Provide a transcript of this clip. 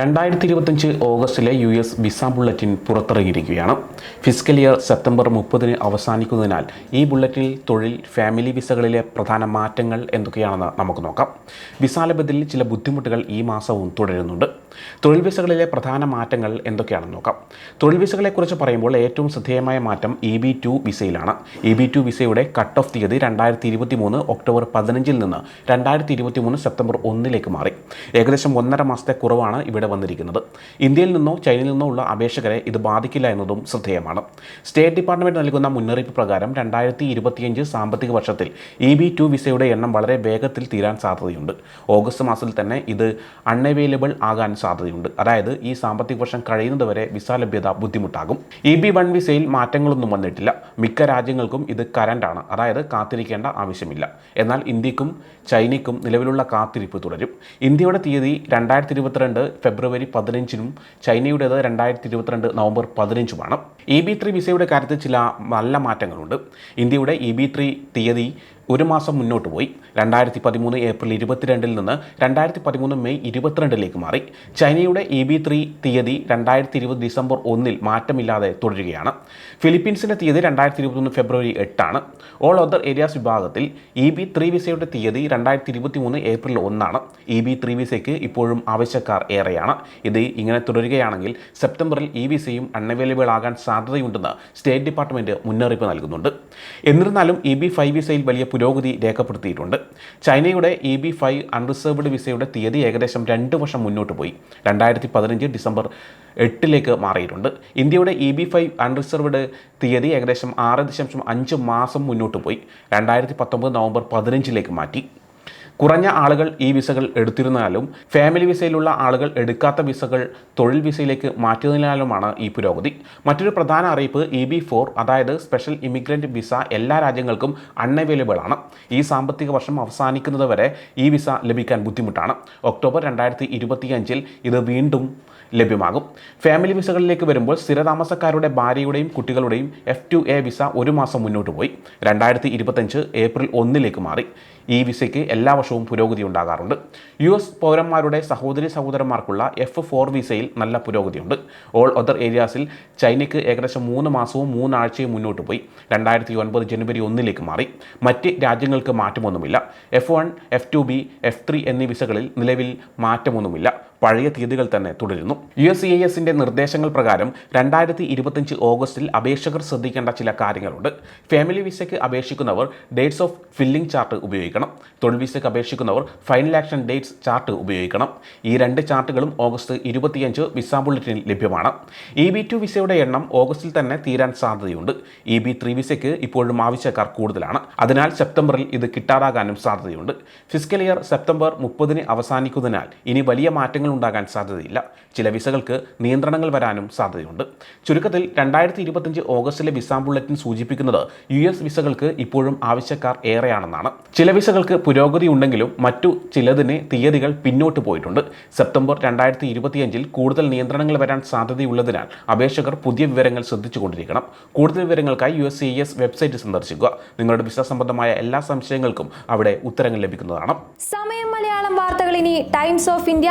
രണ്ടായിരത്തി ഇരുപത്തഞ്ച് ഓഗസ്റ്റിലെ യു എസ് വിസ ബുള്ളറ്റിൻ പുറത്തിറങ്ങിയിരിക്കുകയാണ്. ഫിസിക്കൽ ഇയർ സെപ്റ്റംബർ മുപ്പതിന് അവസാനിക്കുന്നതിനാൽ ഈ ബുള്ളറ്റിൽ തൊഴിൽ ഫാമിലി വിസകളിലെ പ്രധാന മാറ്റങ്ങൾ എന്തൊക്കെയാണെന്ന് നമുക്ക് നോക്കാം. വിസ ചില ബുദ്ധിമുട്ടുകൾ ഈ മാസവും തുടരുന്നുണ്ട്. തൊഴിൽ വിസകളിലെ പ്രധാന മാറ്റങ്ങൾ എന്തൊക്കെയാണെന്ന് നോക്കാം. തൊഴിൽ വിസകളെക്കുറിച്ച് പറയുമ്പോൾ ഏറ്റവും ശ്രദ്ധേയമായ മാറ്റം ഇ ബി ടു വിസയിലാണ്. ഇ ബി ടു വിസയുടെ കട്ട് ഓഫ് തീയതി രണ്ടായിരത്തി ഇരുപത്തി മൂന്ന് ഒക്ടോബർ പതിനഞ്ചിൽ നിന്ന് രണ്ടായിരത്തി ഇരുപത്തി മൂന്ന് സെപ്റ്റംബർ ഒന്നിലേക്ക് മാറി. ഏകദേശം ഒന്നര മാസത്തെ കുറവാണ് ഇവിടെ വന്നിരിക്കുന്നത്. ഇന്ത്യയിൽ നിന്നോ ചൈനയിൽ നിന്നോ ഉള്ള അപേക്ഷകരെ ഇത് ബാധിക്കില്ല എന്നതും ശ്രദ്ധേയമാണ്. സ്റ്റേറ്റ് ഡിപ്പാർട്ട്മെന്റ് നൽകുന്ന മുന്നറിയിപ്പ് പ്രകാരം രണ്ടായിരത്തി ഇരുപത്തിയഞ്ച് സാമ്പത്തിക വർഷത്തിൽ ഇ ബി ടു വിസയുടെ എണ്ണം വളരെ വേഗത്തിൽ തീരാൻ സാധ്യതയുണ്ട്. ഓഗസ്റ്റ് മാസത്തിൽ തന്നെ ഇത് അൺഅവൈലബിൾ ആകാൻ സാധ്യതയുണ്ട്. അതായത് ഈ സാമ്പത്തിക വർഷം കഴിയുന്നതുവരെ വിസ ലഭ്യത ബുദ്ധിമുട്ടാകും. ഇ ബി വൺ വിസയിൽ മാറ്റങ്ങളൊന്നും വന്നിട്ടില്ല. മിക്ക രാജ്യങ്ങൾക്കും ഇത് കരണ്ടാണ് അതായത് കാത്തിരിക്കേണ്ട ആവശ്യമില്ല. എന്നാൽ ഇന്ത്യക്കും ചൈനയ്ക്കും നിലവിലുള്ള കാത്തിരിപ്പ് തുടരും. ഇന്ത്യയുടെ തീയതി രണ്ടായിരത്തി ഇരുപത്തിരണ്ട് ഫെബ്രുവരി പതിനഞ്ചിനും ചൈനയുടേത് രണ്ടായിരത്തി ഇരുപത്തിരണ്ട് നവംബർ പതിനഞ്ചുമാണ്. ഇ ബി ത്രീ വിസയുടെ കാര്യത്തിൽ ചില നല്ല മാറ്റങ്ങളുണ്ട്. ഇന്ത്യയുടെ ഇ ബി ത്രീ തീയതി ഒരു മാസം മുന്നോട്ട് പോയി. രണ്ടായിരത്തി പതിമൂന്ന് ഏപ്രിൽ ഇരുപത്തിരണ്ടിൽ നിന്ന് രണ്ടായിരത്തി പതിമൂന്ന് മെയ് ഇരുപത്തിരണ്ടിലേക്ക് മാറി. ചൈനയുടെ ഇ ബി ത്രീ തീയതി രണ്ടായിരത്തി ഇരുപത് ഡിസംബർ ഒന്നിൽ മാറ്റമില്ലാതെ തുടരുകയാണ്. ഫിലിപ്പീൻസിന്റെ തീയതി രണ്ടായിരത്തി ഇരുപത്തൊന്ന് ഫെബ്രുവരി എട്ടാണ്. ഓൾ അതർ ഏരിയാസ് വിഭാഗത്തിൽ ഇ ബി ത്രീ വിസയുടെ തീയതി രണ്ടായിരത്തി ഇരുപത്തി മൂന്ന് ഏപ്രിൽ ഒന്നാണ്. ഇ ബി ത്രീ വിസയ്ക്ക് ഇപ്പോഴും ആവശ്യക്കാർ ഏറെയാണ്. ഇത് ഇങ്ങനെ തുടരുകയാണെങ്കിൽ സെപ്റ്റംബറിൽ ഇ വിസയും അൺഅവൈലബിൾ ആകാൻ സാധ്യതയുണ്ടെന്ന് സ്റ്റേറ്റ് ഡിപ്പാർട്ട്മെന്റ് മുന്നറിയിപ്പ് നൽകുന്നുണ്ട്. എന്നിരുന്നാലും ഇ ബി ഫൈവ് വിസയിൽ വലിയ പുരോഗതി രേഖപ്പെടുത്തിയിട്ടുണ്ട്. ചൈനയുടെ ഇ ബി ഫൈവ് അൺറിസർവ്ഡ് വിസയുടെ തീയതി ഏകദേശം രണ്ട് വർഷം മുന്നോട്ട് പോയി. രണ്ടായിരത്തി പതിനഞ്ച് ഡിസംബർ എട്ടിലേക്ക് മാറിയിട്ടുണ്ട്. ഇന്ത്യയുടെ ഇ ബി ഫൈവ് അൺറിസർവ്ഡ് തീയതി ഏകദേശം ആറ് ദശാംശം അഞ്ച് മാസം മുന്നോട്ട് പോയി. രണ്ടായിരത്തി പത്തൊമ്പത് നവംബർ പതിനഞ്ചിലേക്ക് മാറ്റി. കുറഞ്ഞ ആളുകൾ ഈ വിസകൾ എടുത്തിരുന്നാലും ഫാമിലി വിസയിലുള്ള ആളുകൾ എടുക്കാത്ത വിസകൾ തൊഴിൽ വിസയിലേക്ക് മാറ്റുന്നതിനാലുമാണ് ഈ പുരോഗതി. മറ്റൊരു പ്രധാന അറിയിപ്പ് ഇ ബി ഫോർ അതായത് സ്പെഷ്യൽ ഇമിഗ്രന്റ് വിസ എല്ലാ രാജ്യങ്ങൾക്കും അൺഅവൈലബിൾ ആണ്. ഈ സാമ്പത്തിക വർഷം അവസാനിക്കുന്നത് വരെ ഈ വിസ ലഭിക്കാൻ ബുദ്ധിമുട്ടാണ്. ഒക്ടോബർ രണ്ടായിരത്തി ഇരുപത്തിയഞ്ചിൽ ഇത് വീണ്ടും ലഭ്യമാകും. ഫാമിലി വിസകളിലേക്ക് വരുമ്പോൾ സ്ഥിരതാമസക്കാരുടെ ഭാര്യയുടെയും കുട്ടികളുടെയും എഫ് ടു എ വിസ ഒരു മാസം മുന്നോട്ട് പോയി. രണ്ടായിരത്തി ഇരുപത്തഞ്ച് ഏപ്രിൽ ഒന്നിലേക്ക് മാറി. ഈ വിസയ്ക്ക് എല്ലാ വർഷവും പുരോഗതി ഉണ്ടാകാറുണ്ട്. യു എസ് പൗരന്മാരുടെ സഹോദരി സഹോദരന്മാർക്കുള്ള എഫ് ഫോർ വിസയിൽ നല്ല പുരോഗതിയുണ്ട്. ഓൾ അതർ ഏരിയാസിൽ ചൈനയ്ക്ക് ഏകദേശം മൂന്ന് മാസവും മൂന്നാഴ്ചയും മുന്നോട്ട് പോയി. രണ്ടായിരത്തി ഒൻപത് ജനുവരി ഒന്നിലേക്ക് മാറി. മറ്റ് രാജ്യങ്ങൾക്ക് മാറ്റമൊന്നുമില്ല. F one F two B F three എന്നീ വിസകളിൽ നിലവിൽ മാറ്റമൊന്നുമില്ല. പഴയ തീയതികൾ തന്നെ തുടരുന്നു. യു എസ് സി ഐ എസിന്റെ നിർദ്ദേശങ്ങൾ പ്രകാരം രണ്ടായിരത്തി ഇരുപത്തിയഞ്ച് ഓഗസ്റ്റിൽ അപേക്ഷകർ ശ്രദ്ധിക്കേണ്ട ചില കാര്യങ്ങളുണ്ട്. ഫാമിലി വിസയ്ക്ക് അപേക്ഷിക്കുന്നവർ ഡേറ്റ്സ് ഓഫ് ഫില്ലിംഗ് ചാർട്ട് ഉപയോഗിക്കണം. തൊഴിൽ വിസയ്ക്ക് അപേക്ഷിക്കുന്നവർ ഫൈനൽ ആക്ഷൻ ഡേറ്റ്സ് ചാർട്ട് ഉപയോഗിക്കണം. ഈ രണ്ട് ചാർട്ടുകളും ഓഗസ്റ്റ് ഇരുപത്തിയഞ്ച് വിസ ബുള്ളറ്റിനിൽ ലഭ്യമാണ്. ഇ ബി ടു വിസയുടെ എണ്ണം ഓഗസ്റ്റിൽ തന്നെ തീരാൻ സാധ്യതയുണ്ട്. ഇ ബി ത്രീ വിസയ്ക്ക് ഇപ്പോഴും ആവശ്യക്കാർ കൂടുതലാണ്. അതിനാൽ സെപ്റ്റംബറിൽ ഇത് കിട്ടാതാകാനും സാധ്യതയുണ്ട്. ഫിസിക്കൽ ഇയർ സെപ്റ്റംബർ മുപ്പതിന് അവസാനിക്കുന്നതിനാൽ ഇനി വലിയ മാറ്റങ്ങൾ ഉണ്ടാകാൻ സാധ്യതയില്ല. ചില വിസകൾക്ക് നിയന്ത്രണങ്ങൾ വരാനും സാധ്യതയുണ്ട്. ചുരുക്കത്തിൽ രണ്ടായിരത്തി ഇരുപത്തഞ്ച് ഓഗസ്റ്റിലെ വിസാ ബുള്ളറ്റിൻ സൂചിപ്പിക്കുന്നത് യു എസ് വിസകൾക്ക് ഇപ്പോഴും ആവശ്യക്കാർ ഏറെയാണെന്നാണ്. ചില വിസകൾക്ക് പുരോഗതി ഉണ്ടെങ്കിലും മറ്റു ചിലതിന് തീയതികൾ പിന്നോട്ട് പോയിട്ടുണ്ട്. സെപ്റ്റംബർ രണ്ടായിരത്തി ഇരുപത്തിയഞ്ചിൽ കൂടുതൽ നിയന്ത്രണങ്ങൾ വരാൻ സാധ്യതയുള്ളതിനാൽ അപേക്ഷകർ പുതിയ വിവരങ്ങൾ ശ്രദ്ധിച്ചുകൊണ്ടിരിക്കണം. കൂടുതൽ വിവരങ്ങൾക്കായി U S C S website സന്ദർശിക്കുക. നിങ്ങളുടെ വിസ സംബന്ധമായ എല്ലാ സംശയങ്ങൾക്കും അവിടെ ഉത്തരങ്ങൾ ലഭിക്കുന്നതാണ്. സമയം മലയാളം വാർത്തകൾ ഇനി ടൈംസ് ഓഫ് ഇന്ത്യ